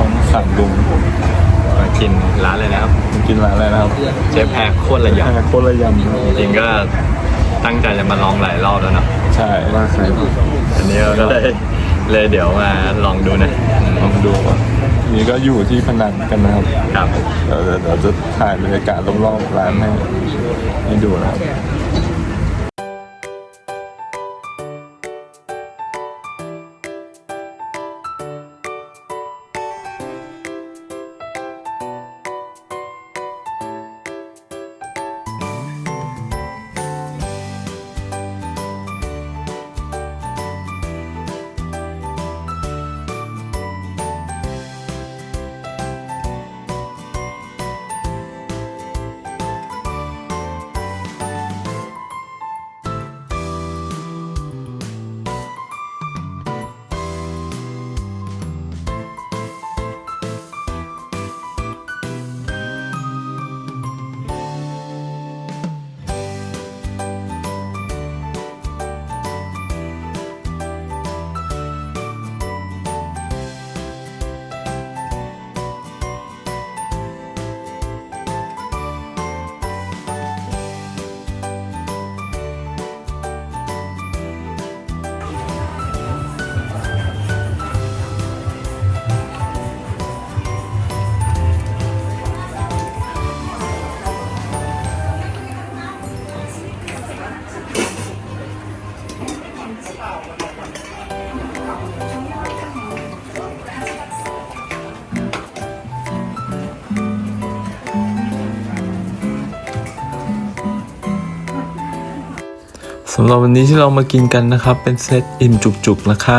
ช่องสั่งลุงมากินร้านเลยนะครับ กินร้านอะไรนะครับเชฟแพรโคตรระยโคตรระยำำจริงๆก็ตั้งใจจะมาลองหลายรอบแล้วเนาะใช่ว่าใครอันนี้ก็เลยเลยเดี๋ยวมาลองดูนะลองดูว่านี่ก็อยู่ที่พนันกันนะครับครับเดี๋ยวเดี๋ยวเดี๋ยวจะถ่ายบรรยากาศรอบๆร้านให้ให้ดูนะครับ หรับวันนี้ที่เรามากินกันนะครับ เป็นเซตอิ่มจุกๆ ราคา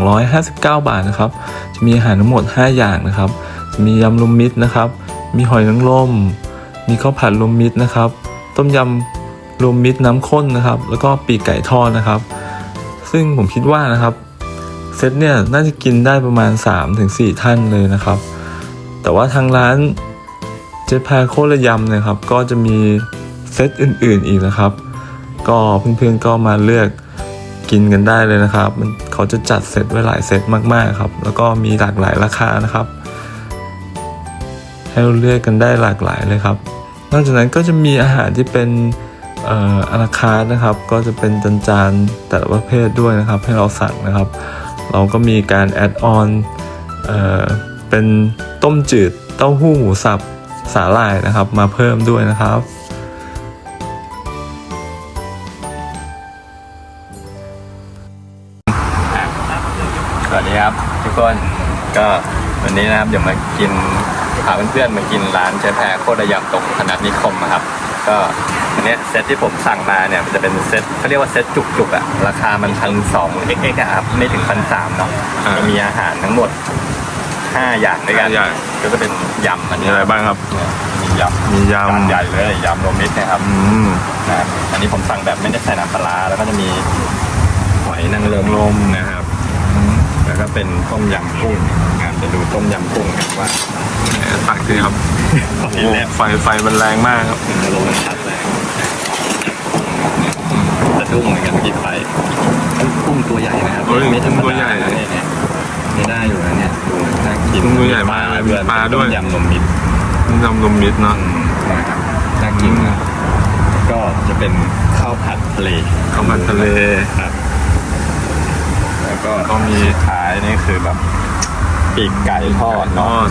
1,259 บาทนะครับ จะมีอาหารทั้งหมด 5 อย่างนะครับ จะมียำรวมมิตรนะครับ มีหอยนางรม มีข้าวผัดรวมมิตรนะครับ ต้มยำรวมมิตรน้ำข้นนะครับ แล้วก็ปีกไก่ทอดนะครับ ซึ่งผมคิดว่านะครับเซตเนี่ยน่าจะกินได้ประมาณ 3-4 ท่านเลยนะครับ แต่ว่าทางร้านเจ๊แพรโคตรยำนะครับ ก็จะมีเซตอื่นๆอีกนะครับ ก็เพื่อนๆก็มาเลือกกินกันได้เลยนะครับมันเขาจะจัดเซตไว้หลายเซตมากๆครับ แล้วก็มีหลากหลายราคานะครับ ให้เราเลือกกันได้หลากหลายเลยครับ นอกจากนั้นก็จะมีอาหารที่เป็นอาราคาร์นะครับ ก็จะเป็นจานจานๆแต่ละประเภทด้วยนะครับ ให้เราสั่งนะครับ เราก็มีการแอดออนเอ่อเป็นต้มจืดเต้าหู้หมูสับสาหร่ายนะครับ มาเพิ่มด้วยนะครับ ครับ ทุกคนก็วันนี้นะครับเดี๋ยวมากินพาเพื่อนๆมากินร้านเชฟแพรโคตรระยำตรงพนัสนิคมนะครับ ก็อันเนี้ยเซตที่ผมสั่งมาเนี่ยมันจะเป็นเซตเขาเรียกว่าเซตจุกๆอะราคามันพันสองเอ็กอะครับไม่ถึงพันสามเนาะอ่าจะมีอาหารทั้งหมดห้าอย่างด้วยกันห้าอย่าง ก็จะเป็นยำอันมีนี้อะไรบ้างครับมียำมียจานใหญ่เลยยำรวมมิตรนะครับำอืมนะครับอันนี้ผมสั่งแบบไม่ได้ใส่น้ำปลาร้าแล้วก็จะมีหอยนางรมลมนะครับ แล้วก็เป็นต้มยำกุ้งงานจะดูต้มยำกุ้งกันว่าตักสิครับตอนโอ้นี้แรกไฟไฟมันแรงมากครับจะลงมันชัดเลยจะดุ้งเหมือนกันกินไปกุ้งตัวใหญ่นะครับเฮ้ยไม่ธรรมตัวใหดาญ่นะเนี่ยไม่ได้อยู่นะเนี่ยดูน่ากินกุ้งตัวใหญ่มากเลยด้วยปลาด้วยต้มยำนมมิตรยำรวมมิตรเนาะนะครับน่ากินนะก็จะเป็นข้าวผัดทะเลข้าวผัดทะเลครับแล้วก็ก็มีสุดท้ายนี่คือแบบปีกไก่ทอดทเนาะอด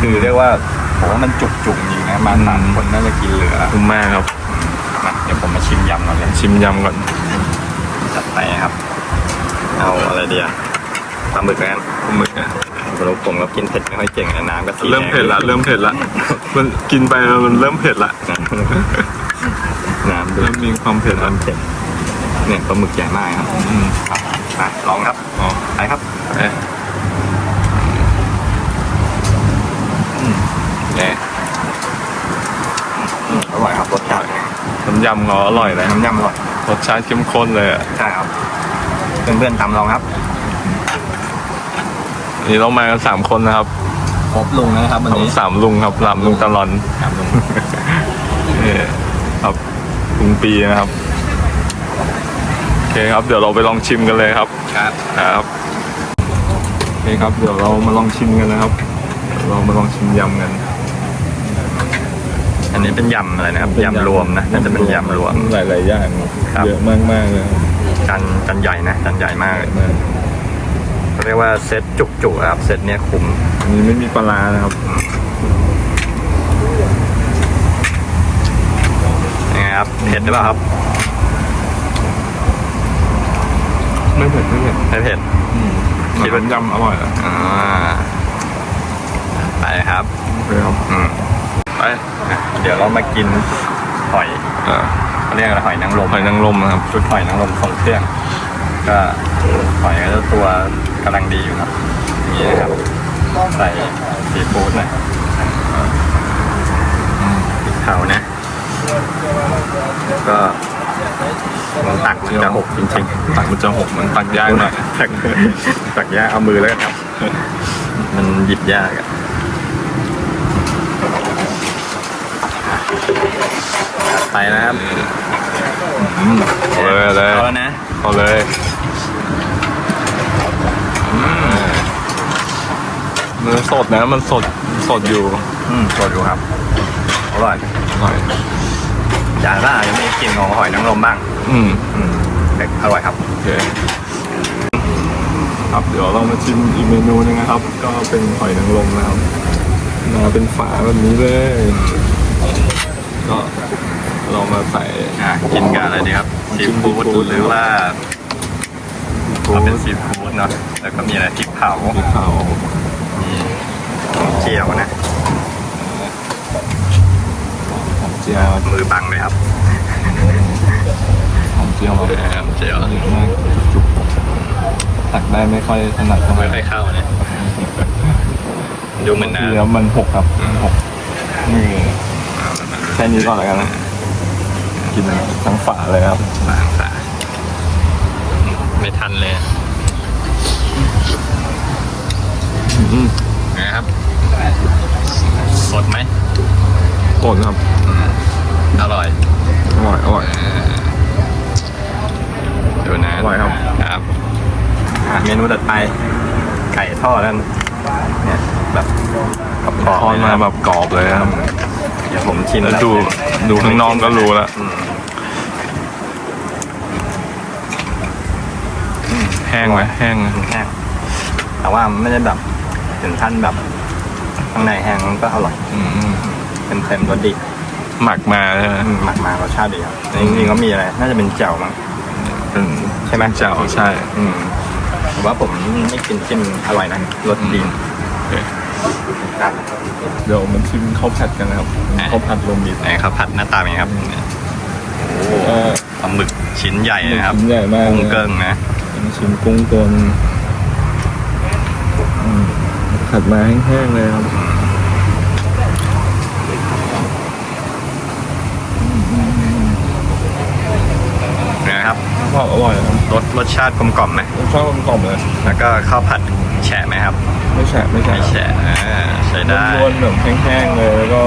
คือเรียกว่าผมว่ามันจุกจุกๆจริงนะมาอืมสามคนน่าจะกินเหลือคุ้มมากครับมาเดี๋ยวผมมาชิมยำก่อนเลยชิมยำก่อนจัดไปครับ เอาอะไรดีอะปลาหมึกแล้วกันปลาหมึกอะผมรู้ผมก็กินเผ็ดไม่ค่อยเก่งนะน้ำก็สีแดงเริ่มเผ็ดละเริ่มเผ็ดละมันกินไปแล้วมันเริ่มเผ็ดละน้ำดูเริ่มมีความเผ็ดแล้วน้ำเผ็ดเนี่ยปลาหมึกใหญ่มากครับอืมครับไปลองครับอ๋อ ไปครับเอ๊ะเนี่ยอืมอร่อยครับรสชาติน้ำยำเขาอร่อยเลยน้ำยำอร่อยรสชาติเข้มข้นเลยอะใช่ครับเพื่อนๆตามลองครับวันนี่เรามากันสามคนนะครับครบลุงนะครับวันนี้สามลุงครับสามลุงตลอนสามลุงนี่ครับลุงปีนะครับ โอเคครับ เดี๋ยวเราไปลองชิมกันเลยครับครับ ครับ เคครับ เดี๋ยวเรามาลองชิมกันนะครับเดี๋ยวเรามาลองชิมยำกันอันนี้เป็นยำอะไรนะครับยำรวมนะน่าจะเป็นยำรวม หลายๆอย่างครับ เยอะมากๆเลยครับจานจานใหญ่นะจานใหญ่มากเลยมากเขาเรียกว่าเซตจุกจุกๆครับเซตเนี้ยคุ้มอันนี้ไม่มีปลาร้านะครับยังไงครับเผ็ดหรือเปล่าครับ ไม่เผ็ดไม่เผ็ดไม่เผ็ด คิดว่ายำอร่อยอะอ่าไปครับโอเคครับอืมไปอะเดี๋ยวเรามากินหอยอ่าเขาเรียกอะไรหอยนางรมหอยนางรมนะครับชุดหอยนางรมทรงเครื่อง ก็หอยก็จะตัวกำลังดีอยู่ครับนี่นะครับใส่ซีฟู้ดหน่อยพริกเผานะแล้วก็ มันตักมันจะหกจริงๆตักมันจะหกมันตักยากหน่อยตักตักยากเอามือแล้วกันครับ มันหยิบยากอะไปนะครับอืมเอาเลยเอาเลยเอาแล้วนะเอาเลยเนื้อสดนะมันสดสดอยู่ อืมสดอยู่ครับ อร่อยอร่อย จานล่ายังไม่กินของหอยนางรมบ้าง อืมอืมแต่อร่อยครับ โอเคครับเดี๋ยวเรามาชิมอีกเมนูหนึงนะครับ ก็เป็นหอยนางรมนะครับมาเป็นฝาแบบนี้เลย ก็เรามาใส่ อะกินกับอะไรดีครับซีจิ้มฟู้ดซีฟู้ดหรือว่าเอาเป็นซีฟู้ดเนาะแล้วก็มีอะไรพริกเผาพริกเผามีเจียวนะ หอม เจียวมือบังเลยครับหอมเจียวมาแบบหอมเจียวเยอะมากจุกตักได้ไม่ค่อยถนัดเท่าไหไม่ค่อยเข้านะดูเหมือนทีน้ำแล้วมันหกครับมันหกนี่แค่นี้ก่อนแล้วกันนะกินทั้งฝาเลยครับบาฝาไม่ทันเลยนะครับ สดไหมสดครับ อร่อยอร่อยอร่อย ดูนะอร่อยครับ ครับอะเมนูถัดไป ไก่ทอดนั่นเนี่ยแบบกรอบๆทอดเลยมานะแบบกรอบเลยครับเดี๋ยวผมชิมแล้วดูดูข้างนอกก็รู้แล้วอืมแห้งไหมแห้งไหมแห้งแต่ว่าไม่ได้แบบถึงขั้นแบบข้างในแห้งมันก็อร่อยอืม เต็มเต็มๆรสดี หมักมาใช่ไหมอืมหมักมารสชาติดีครับจริงๆก็มีอะไร น่าจะเป็นเจียวมั้งเป็นใช่ไหม เจ้าใช่ อืมแต่ว่าผมไม่กินกินอร่อยนะรสดีโอเคครับ เดี๋ยวมันชิมข้าวผัดกันนะครับข้าวผัดรวมมิตรไหนข้าวผัดหน้าตาเป็นไงครับเออปลาหมึกชิ้นใหญ่นะครับชิ้นใหญ่มากกุ้งเลยเกิ้งนะเป็นชิ้นกุ้งตัวนึงอืมผัดมาแห้งๆเลยครับนะ ครับชอบอร่อยครับรสรสชาติกลมกล่อมไหมชอบกลมๆเลยแล้วก็ข้าวผัดแฉะไหมครับ ไม่แฉะไม่แฉะไม่แฉะอ่าใช้ได้ล้วนๆแบบแห้งๆเลยแล้วก็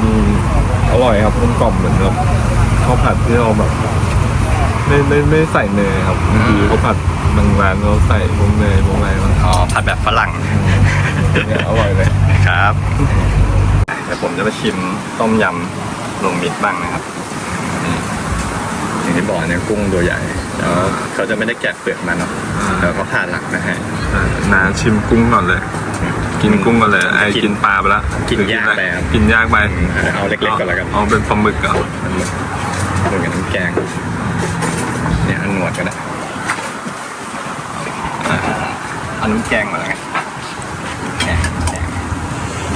อืมอร่อยครับกลมกล่อมเหมือนแบบข้าวผัดที่เราแบบไม่ไม่ไม่ใส่เนยครับบางทีข้าวผัดบางร้านเขาใส่พวกเนยพวกอะไรมาอ๋อผัดแบบฝรั่งเนี่ยอร่อยเลยครับเดี๋ยวผมจะไปชิมต้มยำลงมิตรบ้างนะครับนี่ อย่างที่บอกเนี่ยกุ้งตัวใหญ่แล้วเขาจะไม่ได้แกะเปลือกมันเนาะแล้วเขาผ่าหลักนะฮะนาชิมกุ้งก่อนเลย กินกุ้งก่อนเลยไอ้กินกินปลาไปละกินยากไปครับกินยากไปเอาเล็กๆก่อนแล้วกันเอาเป็นปลาหมึกเหรอเหมือนกับน้ำแกงเนี่ยอันหนวดก็ได้อะเอาน้ำแกงมาแล้วกันแกงแกง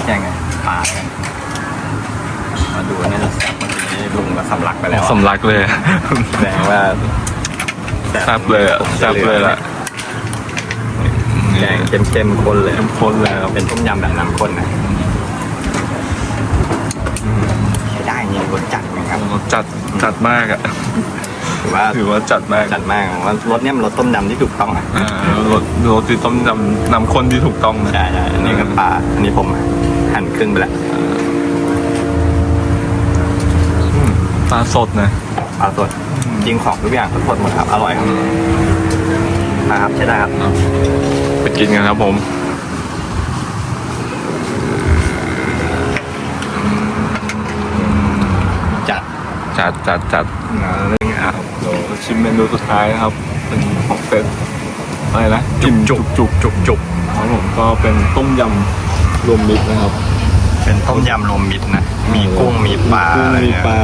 แกงไงปลาแล้วกันมาดูน่าจะแซ่บเมื่อกี้ ลุงก็สำลักไปแล้วอะสำลักเลยแสดงว่าแซ่บเลยอะแซ่บเลยล่ะแกงเข้มๆข้นเลย เข้มข้นเลยครับเป็นต้มยำแบบน้ำข้นนะใช้ได้จริงรสจัดเหมือนกันจัดจัดมากอะถือว่าถือว่าจัดมากจัดมากผมว่ารสเนี่ยมันรสต้มยำที่ถูกต้องอะอ่ารสรสที่ต้มยำนำข้นที่ถูกต้องนะใช่ใช่อันนี้ก็ปลาอันนี้ผมหั่นครึ่งไปแล้วาสดนะปลาสดจริงของทุกอย่างสดหมดครับ อร่อยครับนะครับใช่ได้ครับไปกินกันครับผมจัดจัดจัดจัดนะเรื่องอะเดี๋ยวชิมเมนูสุดท้ายนะครับ เป็นของเซตอะไรนะอิ่มจุกจุกจุกจุกครับผมก็เป็นต้มยำรวมมิตรนะครับ เป็นต้มยำรวมมิตรนะ มีกุ้งมีปลากุ้งอะไรมีเงี้ยปลา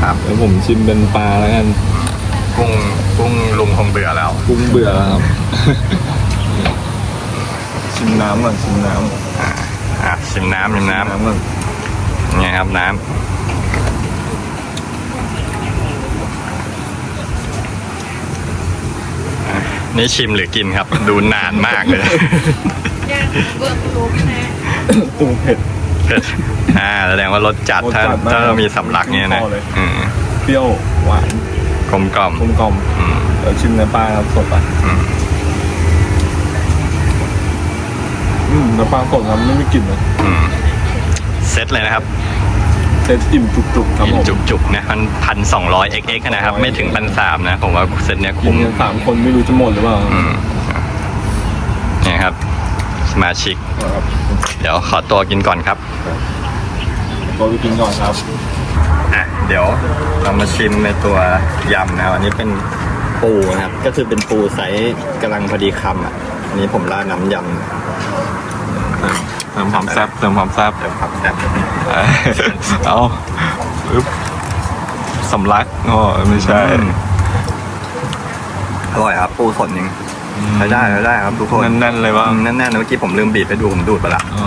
ครับแล้วผมชิมเป็นปลาแล้วกันกุ้งกุ้งลุงคงเบื่อแล้วกุ้งเบื่อแล้วครับ ชิมน้ำก่อนชิมน้อะชิมน้ำชิมำน้ำน้ำก่อนเนี่ยครับน้ำอะนี่ชิมหรือกินครับ ดูนานมากเลย ย่างเบิกลูกนะกุ้งเผ็ด อ่าแสดงว่ารสจัดรสจัถ้าดมากถ้าเรามีสำลักเนี่ยนะเข้าเลย อืมเปรี้ยวหวานกลมกล่อมกลมกล่อมอืมเดี๋ยวชิมเนื้อปลาครับสดอะอืมอืมเนื้อปลาสดครับไม่มีกลิ่นเลยอืมเซตเลยนะครับเต็มอิ่มจุกๆครับอิ่ผมมจุกๆนะมันพันสองร้อย xx นะครับ ไม่ถึงพันสามนะ ผมว่าเซตเนี้ยกิคุ้นม กันสามคนไม่รู้จะหมดหรือเปล่าอืมเนี่ยครับ สมาชิกครับเดี๋ยวขอตัวกินก่อนครับ ตัวไปกินก่อนครับอะเดี๋ยวเรามาชิมในตัวยำนะครับอันนี้เป็นปูนะครับ ก็คือเป็นปูไซส์กำลังพอดีคำอะอันนี้ผมราดน้ำยำเติมความแซ่บเติมความแซ่บเดี๋ยวครับแต่เอาปึ๊บสำลักอ๋อไม่ใช่ อร่อยครับ ปูสดจริงใช้ได้ใช้ได้ครับทุกคน แน่นๆเลยว่าอืมแน่นๆนะเมื่อกี้ผมลืมบีบไปดูผมดูดไปละอ๋อ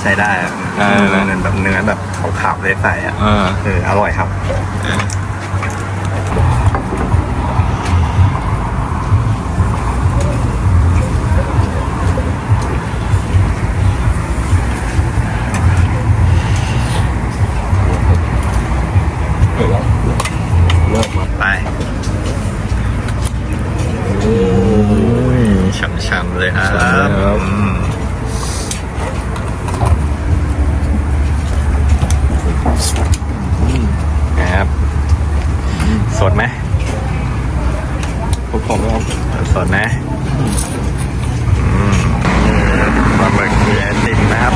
ใช้ได้อะได้เนื้อเลยเนื้อแบบเนื้อแบบขาวๆใสๆอะอ่าเอออร่อยครับเผ็ดแล้วเริ่มมาไปโอ้ยช่ำๆเลยครับฉ่ำเลยครับอืมนะครับ สดไหมผมขอแล้วสดนะอืมปลาหมึกมีไอติมนะครับ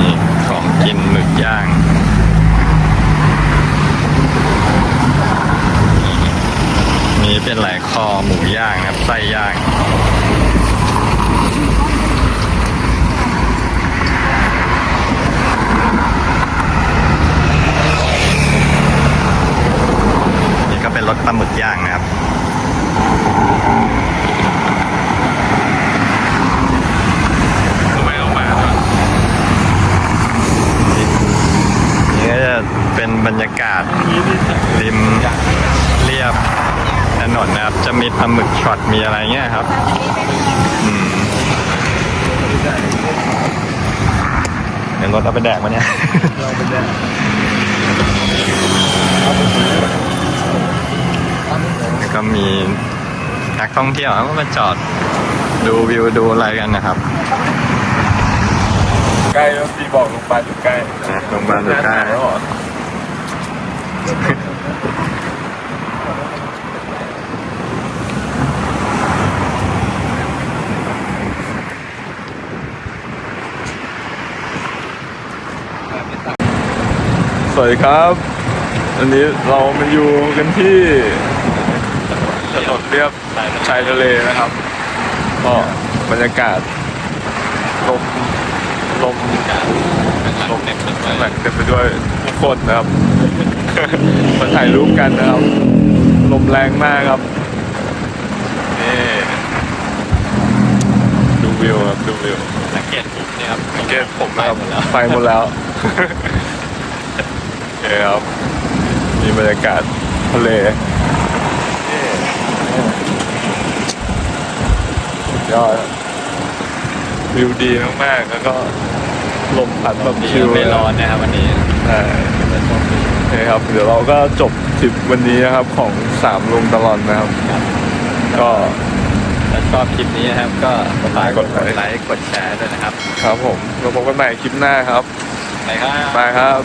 นี่ของกินหมึกย่าง มีเป็นหลายคอหมูย่างนะครับไส้ย่าง นี่ก็เป็นรสปลาหมึกย่างนะครับ ทำไมต้องมา นี่ก็จะเป็น บรรยากาศริมเรียบถนนนะครับ จะมีปลาหมึกช็อตมีอะไรเงี้ยครับอืมเดี๋ยวรถเอาไปแดกมาเนี่ยแล้วก็มีนักท่องเที่ยวเขาก็มาจอดดูวิวดูอะไรกันนะครับใกล้แล้วพี่บอกลงไปลอยู่ใกล้นะโรงพยาบาลสุดท้ายแล้วเหรอ สวัสดีครับวันนี้เรามาอยู่กันที่ถนนเรียบชายทะเลนะครับ ก็บรรยากาศลมลมลมเต็มไปด้วยผู้คนนะครับ มาถ่ายรูปกันนะครับ ลมแรงมากครับนี่ดูวิวครับดูวิวสังเกตผมเนี่ยครับสังเกตผมนะครับไฟหมดแล้วโอเคครับมีบรรยากาศทะเลนี่สุดยอดวิวดีมากๆแล้วก็ลมพัดแบบดีชิลไม่ร้อนนะครับวันนี้ใช่แต่ช่วง นี้เคครับ เดี๋ยวเราก็จบทริปวันนี้นะครับของสามลุงตลอดนะครับ ก็ถ้าชอบคลิปนี้นะครับ ก็ฝากกกดดไลค์ไลค์กดแชร์ด้วยนะครับ ครับผมเราพบกันใหม่คลิปหน้าครับไปครับบายครับ